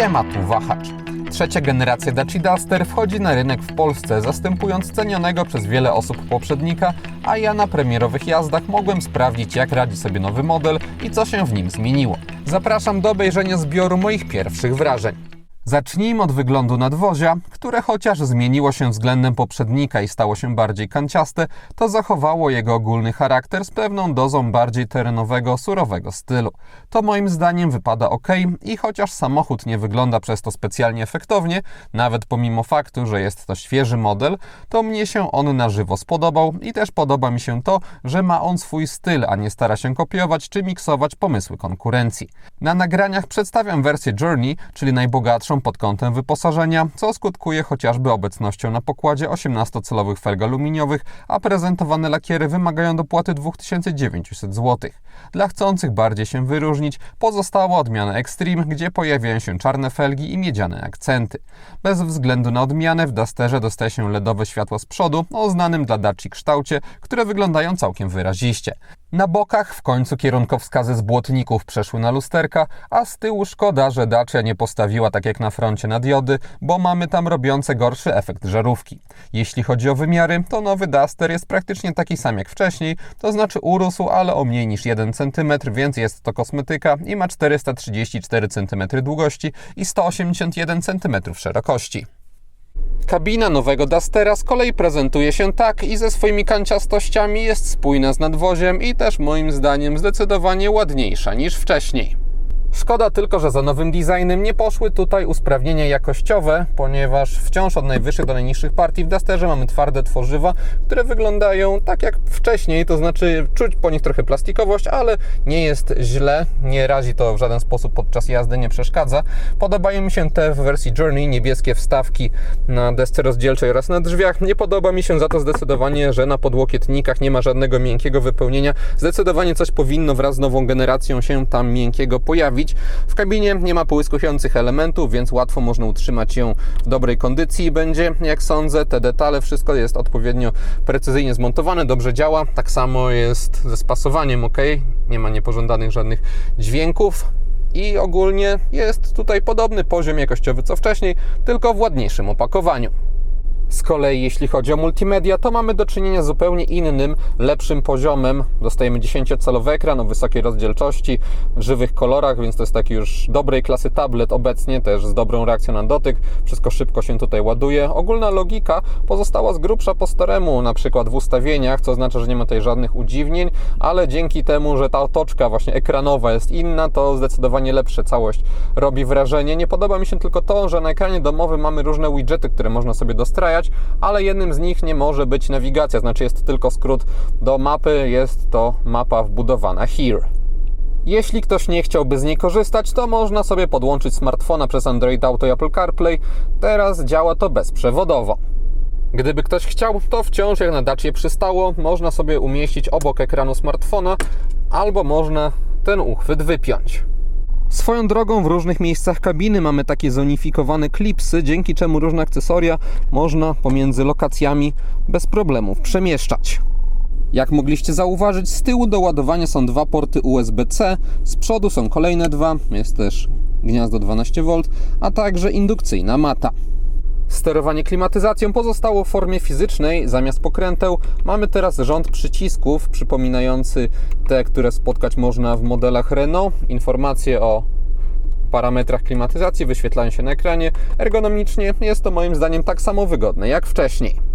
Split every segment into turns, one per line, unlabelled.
Siema tu wahacz. Trzecia generacja Dacia Duster wchodzi na rynek w Polsce, zastępując cenionego przez wiele osób poprzednika, a ja na premierowych jazdach mogłem sprawdzić jak radzi sobie nowy model i co się w nim zmieniło. Zapraszam do obejrzenia zbioru moich pierwszych wrażeń. Zacznijmy od wyglądu nadwozia, które chociaż zmieniło się względem poprzednika i stało się bardziej kanciaste, to zachowało jego ogólny charakter z pewną dozą bardziej terenowego, surowego stylu. To moim zdaniem wypada ok i chociaż samochód nie wygląda przez to specjalnie efektownie, nawet pomimo faktu, że jest to świeży model, to mnie się on na żywo spodobał i też podoba mi się to, że ma on swój styl, a nie stara się kopiować czy miksować pomysły konkurencji. Na nagraniach przedstawiam wersję Journey, czyli najbogatszą pod kątem wyposażenia, co skutkuje chociażby obecnością na pokładzie 18-calowych felg aluminiowych, a prezentowane lakiery wymagają dopłaty 2900 zł. Dla chcących bardziej się wyróżnić, pozostała odmiana Extreme, gdzie pojawiają się czarne felgi i miedziane akcenty. Bez względu na odmianę w Dusterze dostaje się LEDowe światło z przodu o znanym dla Daci kształcie, które wyglądają całkiem wyraziście. Na bokach w końcu kierunkowskazy z błotników przeszły na lusterka, a z tyłu szkoda, że Dacia nie postawiła tak jak na froncie na diody, bo mamy tam robiące gorszy efekt żarówki. Jeśli chodzi o wymiary, to nowy Duster jest praktycznie taki sam jak wcześniej, to znaczy urósł, ale o mniej niż 1 cm, więc jest to kosmetyka i ma 434 cm długości i 181 cm szerokości. Kabina nowego Dustera z kolei prezentuje się tak i ze swoimi kanciastościami jest spójna z nadwoziem i też moim zdaniem zdecydowanie ładniejsza niż wcześniej. Szkoda tylko, że za nowym designem nie poszły tutaj usprawnienia jakościowe, ponieważ wciąż od najwyższych do najniższych partii w Dusterze mamy twarde tworzywa, które wyglądają tak jak wcześniej, to znaczy czuć po nich trochę plastikowość, ale nie jest źle, nie razi to w żaden sposób podczas jazdy, nie przeszkadza. Podobają mi się te w wersji Journey niebieskie wstawki na desce rozdzielczej oraz na drzwiach. Nie podoba mi się za to zdecydowanie, że na podłokietnikach nie ma żadnego miękkiego wypełnienia. Zdecydowanie coś powinno wraz z nową generacją się tam miękkiego pojawić. W kabinie nie ma połyskujących elementów, więc łatwo można utrzymać ją w dobrej kondycji. Będzie, jak sądzę, te detale, wszystko jest odpowiednio precyzyjnie zmontowane, dobrze działa. Tak samo jest ze spasowaniem, ok, nie ma niepożądanych żadnych dźwięków. I ogólnie jest tutaj podobny poziom jakościowy co wcześniej, tylko w ładniejszym opakowaniu. Z kolei jeśli chodzi o multimedia, to mamy do czynienia z zupełnie innym, lepszym poziomem. Dostajemy 10-calowy ekran o wysokiej rozdzielczości, w żywych kolorach, więc to jest taki już dobrej klasy tablet obecnie, też z dobrą reakcją na dotyk. Wszystko szybko się tutaj ładuje. Ogólna logika pozostała z grubsza po staremu, na przykład w ustawieniach, co oznacza, że nie ma tutaj żadnych udziwnień, ale dzięki temu, że ta otoczka właśnie ekranowa jest inna, to zdecydowanie lepsza całość robi wrażenie. Nie podoba mi się tylko to, że na ekranie domowym mamy różne widgety, które można sobie dostrajać, ale jednym z nich nie może być nawigacja, znaczy jest tylko skrót do mapy, jest to mapa wbudowana here. Jeśli ktoś nie chciałby z niej korzystać, to można sobie podłączyć smartfona przez Android Auto i Apple CarPlay. Teraz działa to bezprzewodowo. Gdyby ktoś chciał, to wciąż jak na dacie przystało, można sobie umieścić obok ekranu smartfona, albo można ten uchwyt wypiąć. Swoją drogą w różnych miejscach kabiny mamy takie zonifikowane klipsy, dzięki czemu różne akcesoria można pomiędzy lokacjami bez problemów przemieszczać. Jak mogliście zauważyć, z tyłu do ładowania są dwa porty USB-C, z przodu są kolejne dwa, jest też gniazdo 12V, a także indukcyjna mata. Sterowanie klimatyzacją pozostało w formie fizycznej. Zamiast pokręteł mamy teraz rząd przycisków przypominający te, które spotkać można w modelach Renault. Informacje o parametrach klimatyzacji wyświetlają się na ekranie. Ergonomicznie jest to moim zdaniem tak samo wygodne jak wcześniej.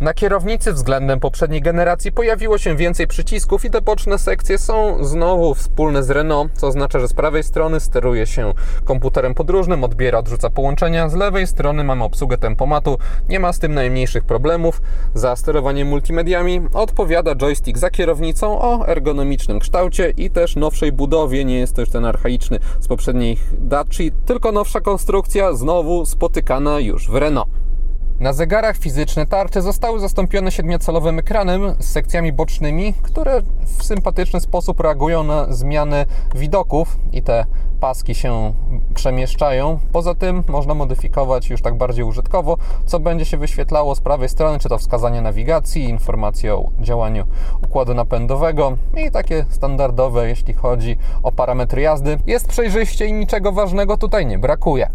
Na kierownicy względem poprzedniej generacji pojawiło się więcej przycisków i te boczne sekcje są znowu wspólne z Renault, co oznacza, że z prawej strony steruje się komputerem podróżnym, odbiera, odrzuca połączenia, z lewej strony mamy obsługę tempomatu, nie ma z tym najmniejszych problemów. Za sterowanie multimediami odpowiada joystick za kierownicą o ergonomicznym kształcie i też nowszej budowie, nie jest to już ten archaiczny z poprzednich Daci, tylko nowsza konstrukcja, znowu spotykana już w Renault. Na zegarach fizyczne tarcze zostały zastąpione siedmiocelowym ekranem z sekcjami bocznymi, które w sympatyczny sposób reagują na zmiany widoków i te paski się przemieszczają. Poza tym można modyfikować już tak bardziej użytkowo, co będzie się wyświetlało z prawej strony, czy to wskazanie nawigacji, informacje o działaniu układu napędowego i takie standardowe, jeśli chodzi o parametry jazdy. Jest przejrzyście i niczego ważnego tutaj nie brakuje.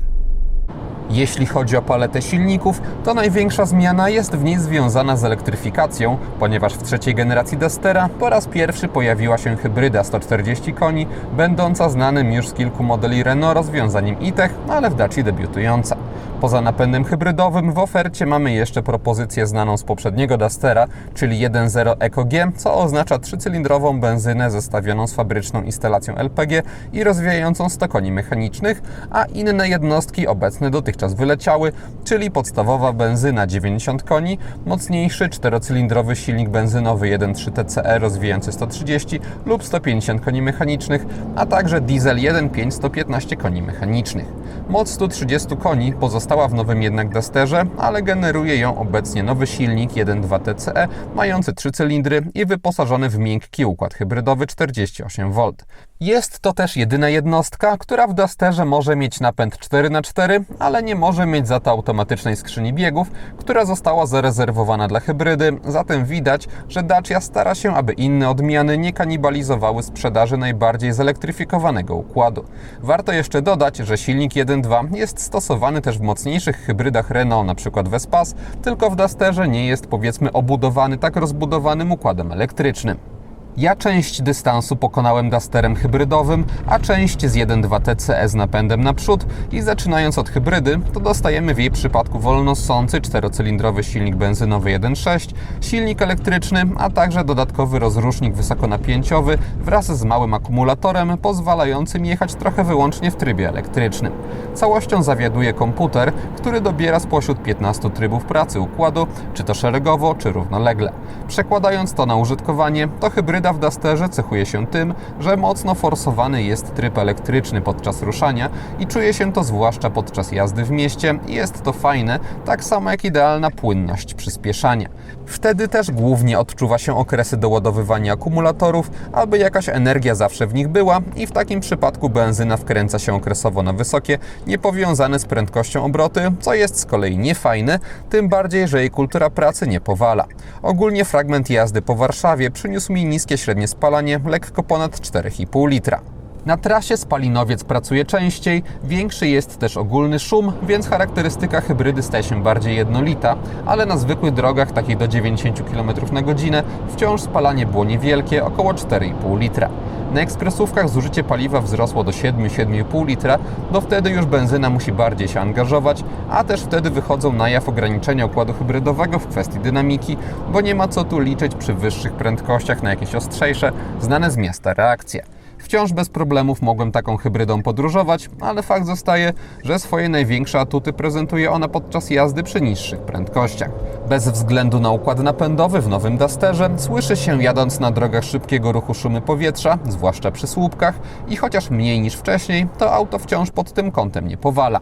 Jeśli chodzi o paletę silników, to największa zmiana jest w niej związana z elektryfikacją, ponieważ w trzeciej generacji Dustera po raz pierwszy pojawiła się hybryda 140 koni, będąca znanym już z kilku modeli Renault rozwiązaniem e-tech, ale w Daci debiutująca. Poza napędem hybrydowym w ofercie mamy jeszcze propozycję znaną z poprzedniego Dustera, czyli 1.0 EcoG, co oznacza trzycylindrową benzynę zestawioną z fabryczną instalacją LPG i rozwijającą 100 koni mechanicznych, a inne jednostki obecne dotychczas wyleciały, czyli podstawowa benzyna 90 koni, mocniejszy czterocylindrowy silnik benzynowy 1.3 TCE rozwijający 130 lub 150 koni mechanicznych, a także diesel 1.5 115 koni mechanicznych. Moc 130 koni pozostała w nowym jednak Dusterze, ale generuje ją obecnie nowy silnik 1.2 TCE mający 3 cylindry i wyposażony w miękki układ hybrydowy 48V. Jest to też jedyna jednostka, która w Dusterze może mieć napęd 4x4, ale nie może mieć za to automatycznej skrzyni biegów, która została zarezerwowana dla hybrydy, zatem widać, że Dacia stara się, aby inne odmiany nie kanibalizowały sprzedaży najbardziej zelektryfikowanego układu. Warto jeszcze dodać, że silnik 1.2 jest stosowany też w mocniejszych hybrydach Renault, np. Vespas, tylko w Dusterze nie jest powiedzmy obudowany tak rozbudowanym układem elektrycznym. Ja część dystansu pokonałem Dusterem hybrydowym, a część z 1.2 TCE z napędem naprzód i zaczynając od hybrydy, to dostajemy w jej przypadku wolnossący czterocylindrowy silnik benzynowy 1.6, silnik elektryczny, a także dodatkowy rozrusznik wysokonapięciowy wraz z małym akumulatorem pozwalającym jechać trochę wyłącznie w trybie elektrycznym. Całością zawiaduje komputer, który dobiera spośród 15 trybów pracy układu, czy to szeregowo, czy równolegle. Przekładając to na użytkowanie, to hybryda w Dusterze cechuje się tym, że mocno forsowany jest tryb elektryczny podczas ruszania i czuje się to zwłaszcza podczas jazdy w mieście i jest to fajne, tak samo jak idealna płynność przyspieszania. Wtedy też głównie odczuwa się okresy doładowywania akumulatorów, aby jakaś energia zawsze w nich była i w takim przypadku benzyna wkręca się okresowo na wysokie, niepowiązane z prędkością obroty, co jest z kolei niefajne, tym bardziej, że jej kultura pracy nie powala. Ogólnie fragment jazdy po Warszawie przyniósł mi niskie średnie spalanie, lekko ponad 4,5 litra. Na trasie spalinowiec pracuje częściej, większy jest też ogólny szum, więc charakterystyka hybrydy staje się bardziej jednolita, ale na zwykłych drogach, takich do 90 km na godzinę, wciąż spalanie było niewielkie, około 4,5 litra. Na ekspresówkach zużycie paliwa wzrosło do 7-7,5 litra, bo wtedy już benzyna musi bardziej się angażować, a też wtedy wychodzą na jaw ograniczenia układu hybrydowego w kwestii dynamiki, bo nie ma co tu liczyć przy wyższych prędkościach na jakieś ostrzejsze, znane z miasta reakcje. Wciąż bez problemów mogłem taką hybrydą podróżować, ale fakt zostaje, że swoje największe atuty prezentuje ona podczas jazdy przy niższych prędkościach. Bez względu na układ napędowy w nowym Dusterze słyszy się jadąc na drogach szybkiego ruchu szumy powietrza, zwłaszcza przy słupkach i chociaż mniej niż wcześniej, to auto wciąż pod tym kątem nie powala.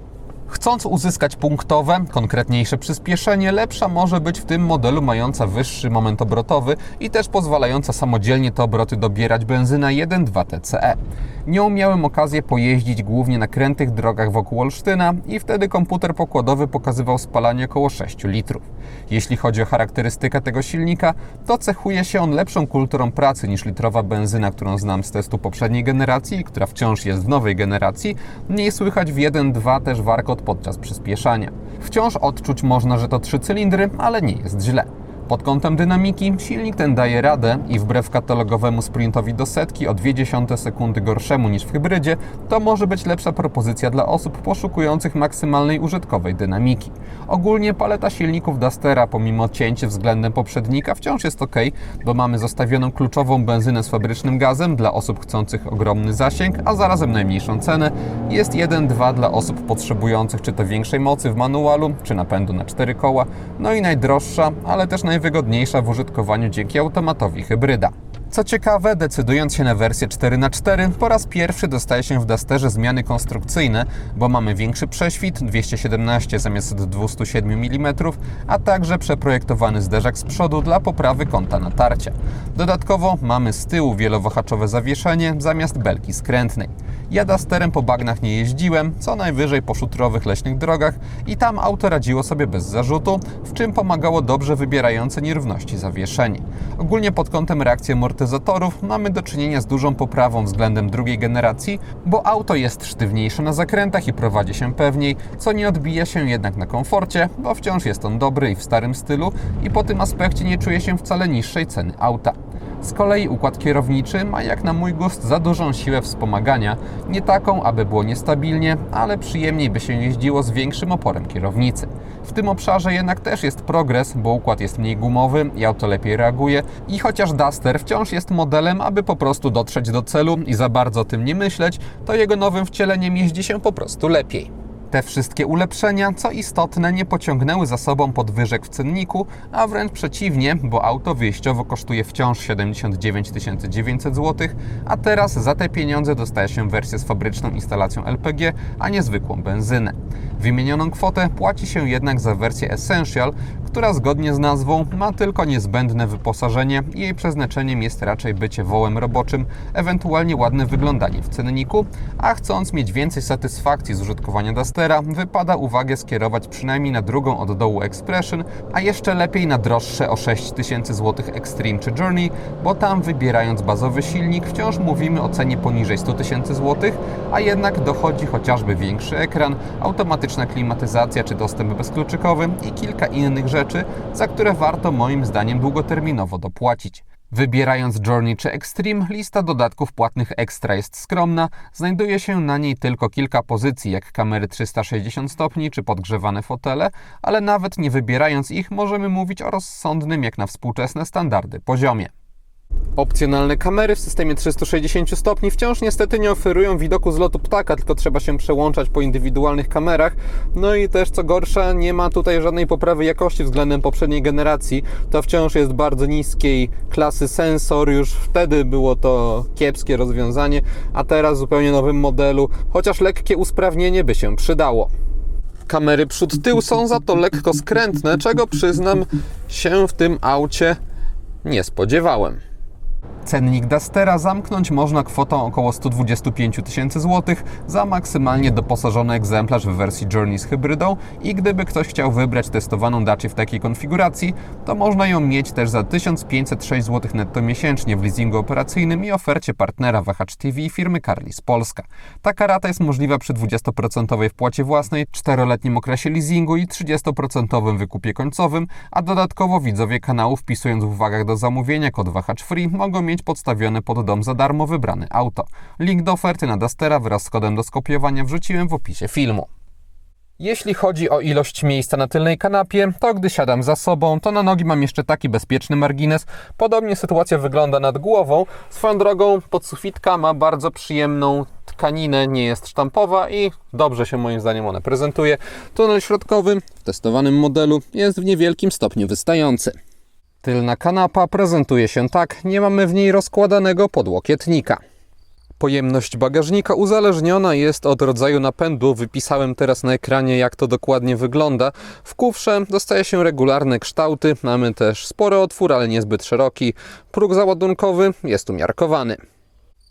Chcąc uzyskać punktowe, konkretniejsze przyspieszenie, lepsza może być w tym modelu mająca wyższy moment obrotowy i też pozwalająca samodzielnie te obroty dobierać benzyna 1.2 TCE. Nią miałem okazję pojeździć głównie na krętych drogach wokół Olsztyna i wtedy komputer pokładowy pokazywał spalanie około 6 litrów. Jeśli chodzi o charakterystykę tego silnika, to cechuje się on lepszą kulturą pracy niż litrowa benzyna, którą znam z testu poprzedniej generacji, która wciąż jest w nowej generacji. Mniej słychać w 1.2 też warkot podczas przyspieszania. Wciąż odczuć można, że to trzy cylindry, ale nie jest źle. Pod kątem dynamiki silnik ten daje radę i wbrew katalogowemu sprintowi do setki o 0,2 sekundy gorszemu niż w hybrydzie, to może być lepsza propozycja dla osób poszukujących maksymalnej użytkowej dynamiki. Ogólnie paleta silników Dustera pomimo cięć względem poprzednika wciąż jest ok, bo mamy zostawioną kluczową benzynę z fabrycznym gazem dla osób chcących ogromny zasięg, a zarazem najmniejszą cenę. Jest 1.2 dla osób potrzebujących czy to większej mocy w manualu, czy napędu na 4 koła, no i najdroższa, ale też najwygodniejsza w użytkowaniu dzięki automatowi hybryda. Co ciekawe, decydując się na wersję 4x4, po raz pierwszy dostaje się w Dusterze zmiany konstrukcyjne, bo mamy większy prześwit 217 zamiast 207 mm, a także przeprojektowany zderzak z przodu dla poprawy kąta natarcia. Dodatkowo mamy z tyłu wielowahaczowe zawieszenie zamiast belki skrętnej. Ja Dusterem po bagnach nie jeździłem, co najwyżej po szutrowych leśnych drogach i tam auto radziło sobie bez zarzutu, w czym pomagało dobrze wybierające nierówności zawieszenie. Ogólnie pod kątem reakcji amortyzatorów mamy do czynienia z dużą poprawą względem drugiej generacji, bo auto jest sztywniejsze na zakrętach i prowadzi się pewniej, co nie odbija się jednak na komforcie, bo wciąż jest on dobry i w starym stylu i po tym aspekcie nie czuje się wcale niższej ceny auta. Z kolei układ kierowniczy ma jak na mój gust za dużą siłę wspomagania, nie taką, aby było niestabilnie, ale przyjemniej by się jeździło z większym oporem kierownicy. W tym obszarze jednak też jest progres, bo układ jest mniej gumowy i auto lepiej reaguje i chociaż Duster wciąż jest modelem, aby po prostu dotrzeć do celu i za bardzo o tym nie myśleć, to jego nowym wcieleniem jeździ się po prostu lepiej. Te wszystkie ulepszenia, co istotne, nie pociągnęły za sobą podwyżek w cenniku, a wręcz przeciwnie, bo auto wyjściowo kosztuje wciąż 79 900 zł, a teraz za te pieniądze dostaje się wersję z fabryczną instalacją LPG, a nie zwykłą benzynę. Wymienioną kwotę płaci się jednak za wersję Essential, która zgodnie z nazwą ma tylko niezbędne wyposażenie i jej przeznaczeniem jest raczej bycie wołem roboczym, ewentualnie ładne wyglądanie w cenniku, a chcąc mieć więcej satysfakcji z użytkowania Wypada uwagę skierować przynajmniej na drugą od dołu Expression, a jeszcze lepiej na droższe o 6000 zł Extreme czy Journey, bo tam wybierając bazowy silnik wciąż mówimy o cenie poniżej 100 tysięcy zł, a jednak dochodzi chociażby większy ekran, automatyczna klimatyzacja czy dostęp bezkluczykowy i kilka innych rzeczy, za które warto moim zdaniem długoterminowo dopłacić. Wybierając Journey czy Extreme, lista dodatków płatnych ekstra jest skromna, znajduje się na niej tylko kilka pozycji, jak kamery 360 stopni czy podgrzewane fotele, ale nawet nie wybierając ich, możemy mówić o rozsądnym jak na współczesne standardy poziomie. Opcjonalne kamery w systemie 360 stopni wciąż niestety nie oferują widoku z lotu ptaka, tylko trzeba się przełączać po indywidualnych kamerach. No i też co gorsza, nie ma tutaj żadnej poprawy jakości względem poprzedniej generacji. To wciąż jest bardzo niskiej klasy sensor, już wtedy było to kiepskie rozwiązanie, a teraz zupełnie nowym modelu, chociaż lekkie usprawnienie by się przydało. Kamery przód-tył są za to lekko skrętne, czego przyznam się w tym aucie nie spodziewałem. Cennik Dustera zamknąć można kwotą około 125 tysięcy złotych za maksymalnie doposażony egzemplarz w wersji Journey z hybrydą i gdyby ktoś chciał wybrać testowaną Dacia w takiej konfiguracji, to można ją mieć też za 1506 zł netto miesięcznie w leasingu operacyjnym i ofercie partnera Wahacz TV firmy Carlis Polska. Taka rata jest możliwa przy 20% wpłacie własnej, 4-letnim okresie leasingu i 30% wykupie końcowym, a dodatkowo widzowie kanału wpisując w uwagach do zamówienia kod Wahacz Free mogą mieć podstawione pod dom za darmo wybrane auto. Link do oferty na Dustera wraz z kodem do skopiowania wrzuciłem w opisie filmu. Jeśli chodzi o ilość miejsca na tylnej kanapie, to gdy siadam za sobą, to na nogi mam jeszcze taki bezpieczny margines. Podobnie sytuacja wygląda nad głową. Swoją drogą podsufitka ma bardzo przyjemną tkaninę, nie jest sztampowa i dobrze się moim zdaniem ona prezentuje. Tunel środkowy w testowanym modelu jest w niewielkim stopniu wystający. Tylna kanapa prezentuje się tak, nie mamy w niej rozkładanego podłokietnika. Pojemność bagażnika uzależniona jest od rodzaju napędu. Wypisałem teraz na ekranie, jak to dokładnie wygląda. W kufrze dostaje się regularne kształty. Mamy też spory otwór, ale niezbyt szeroki. Próg załadunkowy jest umiarkowany.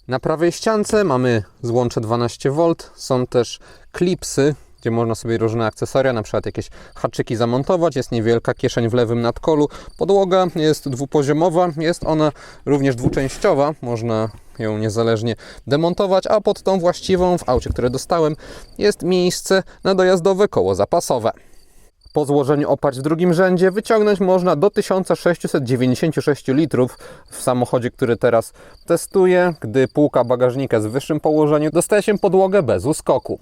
Na prawej ściance mamy złącze 12V. Są też klipsy, gdzie można sobie różne akcesoria, na przykład jakieś haczyki zamontować. Jest niewielka kieszeń w lewym nadkolu. Podłoga jest dwupoziomowa, jest ona również dwuczęściowa. Można ją niezależnie demontować, a pod tą właściwą w aucie, które dostałem, jest miejsce na dojazdowe koło zapasowe. Po złożeniu oparć w drugim rzędzie wyciągnąć można do 1696 litrów w samochodzie, który teraz testuję, gdy półka bagażnika z wyższym położeniu dostaje się podłogę bez uskoku.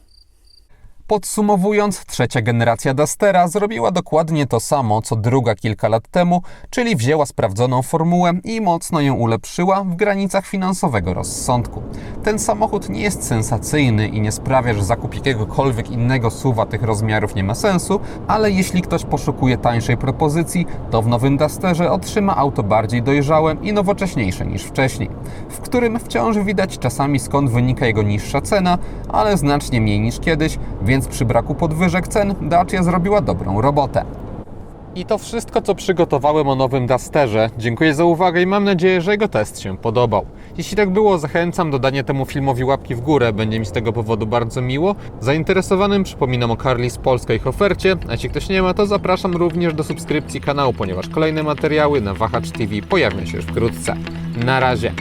Podsumowując, trzecia generacja Dustera zrobiła dokładnie to samo, co druga kilka lat temu, czyli wzięła sprawdzoną formułę i mocno ją ulepszyła w granicach finansowego rozsądku. Ten samochód nie jest sensacyjny i nie sprawia, że zakup jakiegokolwiek innego suwa tych rozmiarów nie ma sensu, ale jeśli ktoś poszukuje tańszej propozycji, to w nowym Dusterze otrzyma auto bardziej dojrzałe i nowocześniejsze niż wcześniej, w którym wciąż widać czasami skąd wynika jego niższa cena, ale znacznie mniej niż kiedyś, więc przy braku podwyżek cen Dacia zrobiła dobrą robotę. I to wszystko, co przygotowałem o nowym Dusterze. Dziękuję za uwagę i mam nadzieję, że jego test się podobał. Jeśli tak było, zachęcam do dania temu filmowi łapki w górę, będzie mi z tego powodu bardzo miło. Zainteresowanym przypominam o Carly z Polska ich ofercie, a jeśli ktoś nie ma, to zapraszam również do subskrypcji kanału, ponieważ kolejne materiały na Wahacz TV pojawią się już wkrótce. Na razie!